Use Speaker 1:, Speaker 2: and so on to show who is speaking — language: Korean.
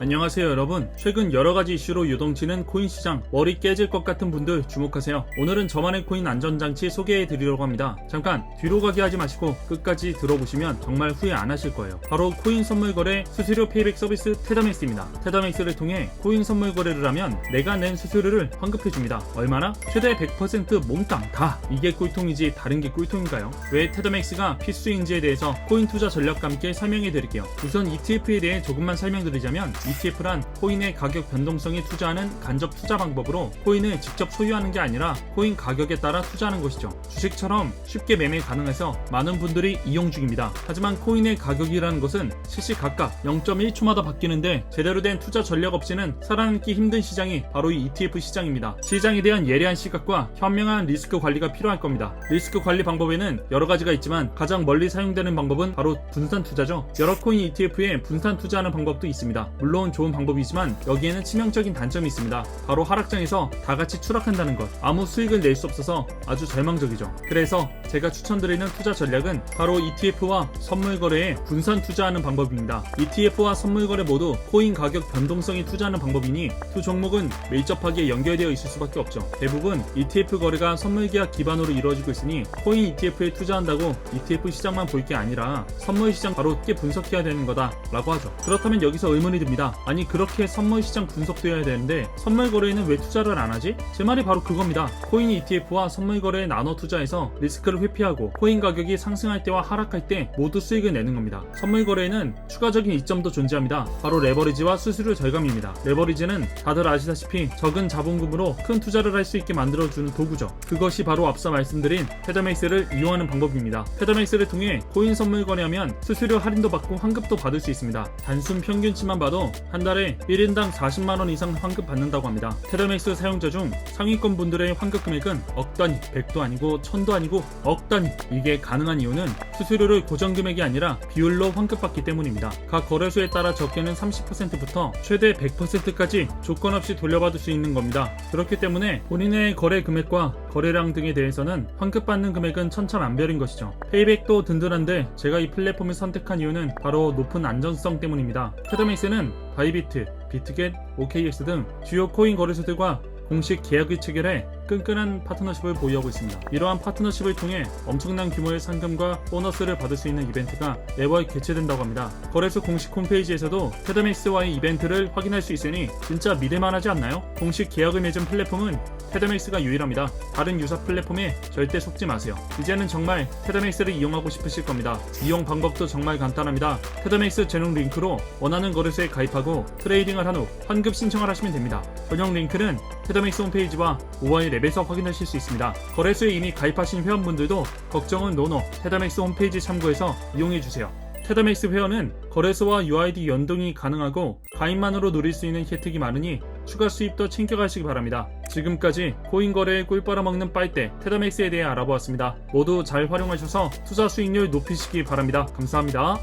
Speaker 1: 안녕하세요 여러분. 최근 여러가지 이슈로 요동치는 코인 시장. 머리 깨질 것 같은 분들 주목하세요. 오늘은 저만의 코인 안전장치 소개해 드리려고 합니다. 잠깐 뒤로 가게 하지 마시고 끝까지 들어보시면 정말 후회 안 하실 거예요. 바로 코인 선물 거래 수수료 페이백 서비스 테다맥스입니다. 테다맥스를 통해 코인 선물 거래를 하면 내가 낸 수수료를 환급해 줍니다. 얼마나? 최대 100% 몽땅 다. 이게 꿀통이지 다른 게 꿀통인가요? 왜 테다맥스가 필수인지에 대해서 코인 투자 전략과 함께 설명해 드릴게요. 우선 ETF에 대해 조금만 설명드리자면 ETF란 코인의 가격 변동성에 투자하는 간접 투자 방법으로 코인을 직접 소유하는 게 아니라 코인 가격에 따라 투자하는 것이죠. 주식처럼 쉽게 매매 가능해서 많은 분들이 이용 중입니다. 하지만 코인의 가격이라는 것은 시시각각 0.1초마다 바뀌는데 제대로 된 투자 전략 없이는 살아남기 힘든 시장이 바로 이 ETF 시장입니다. 시장에 대한 예리한 시각과 현명한 리스크 관리가 필요할 겁니다. 리스크 관리 방법에는 여러 가지가 있지만 가장 멀리 사용되는 방법은 바로 분산 투자죠. 여러 코인 ETF에 분산 투자하는 방법도 있습니다. 물론 좋은 방법이지만 여기에는 치명적인 단점이 있습니다. 바로 하락장에서 다 같이 추락한다는 것. 아무 수익을 낼 수 없어서 아주 절망적이죠. 그래서 제가 추천드리는 투자 전략은 바로 ETF와 선물 거래에 분산 투자하는 방법입니다. ETF와 선물 거래 모두 코인 가격 변동성이 투자하는 방법이니 두 종목은 밀접하게 연결되어 있을 수밖에 없죠. 대부분 ETF 거래가 선물 계약 기반으로 이루어지고 있으니 코인 ETF에 투자한다고 ETF 시장만 볼 게 아니라 선물 시장 바로 쉽게 분석해야 되는 거다라고 하죠. 그렇다면 여기서 의문이 듭니다. 아니 그렇게 선물 시장 분석되어야 되는데 선물 거래에는 왜 투자를 안 하지? 제 말이 바로 그겁니다. 코인 ETF와 선물 거래에 나눠 투자 해서 리스크를 회피하고 코인 가격이 상승할 때와 하락할 때 모두 수익을 내는 겁니다. 선물 거래에는 추가적인 이점도 존재합니다. 바로 레버리지와 수수료 절감입니다. 레버리지는 다들 아시다시피 적은 자본금으로 큰 투자를 할 수 있게 만들어주는 도구죠. 그것이 바로 앞서 말씀드린 페더맥스를 이용하는 방법입니다. 페더맥스를 통해 코인 선물 거래하면 수수료 할인도 받고 환급도 받을 수 있습니다. 단순 평균치만 봐도 한 달에 1인당 40만원 이상 환급 받는다고 합니다. 테더맥스 사용자 중 상위권 분들의 환급 금액은 억 단위, 100도 아니고 1000도 아니고 억 단위. 이게 가능한 이유는 수수료를 고정 금액이 아니라 비율로 환급받기 때문입니다. 각 거래소에 따라 적게는 30%부터 최대 100%까지 조건 없이 돌려받을 수 있는 겁니다. 그렇기 때문에 본인의 거래 금액과 거래량 등에 대해서는 환급받는 금액은 천차만별인 것이죠. 페이백도 든든한데 제가 이 플랫폼을 선택한 이유는 바로 높은 안전성 때문입니다. 테더맥스는 바이비트, 비트겟, OKX 등 주요 코인 거래소들과 공식 계약을 체결해 끈끈한 파트너십을 보유하고 있습니다. 이러한 파트너십을 통해 엄청난 규모의 상금과 보너스를 받을 수 있는 이벤트가 매월 개최된다고 합니다. 거래소 공식 홈페이지에서도 테더맥스와의 이벤트를 확인할 수 있으니 진짜 믿을만하지 않나요? 공식 계약을 맺은 플랫폼은 테더맥스가 유일합니다. 다른 유사 플랫폼에 절대 속지 마세요. 이제는 정말 테더맥스를 이용하고 싶으실 겁니다. 이용 방법도 정말 간단합니다. 테더맥스 전용 링크로 원하는 거래소에 가입하고 트레이딩을 한 후 환급 신청을 하시면 됩니다. 전용 링크는 테더맥스 홈페이지와 5월 랩에서 확인하실 수 있습니다. 거래소에 이미 가입하신 회원분들도 걱정은 노노 테더맥스 홈페이지 참고해서 이용해주세요. 테더맥스 회원은 거래소와 UID 연동이 가능하고 가입만으로 누릴 수 있는 혜택이 많으니 추가 수입도 챙겨가시기 바랍니다. 지금까지 코인 거래에 꿀 빨아먹는 빨대 테더맥스에 대해 알아보았습니다. 모두 잘 활용하셔서 투자 수익률 높이시기 바랍니다. 감사합니다.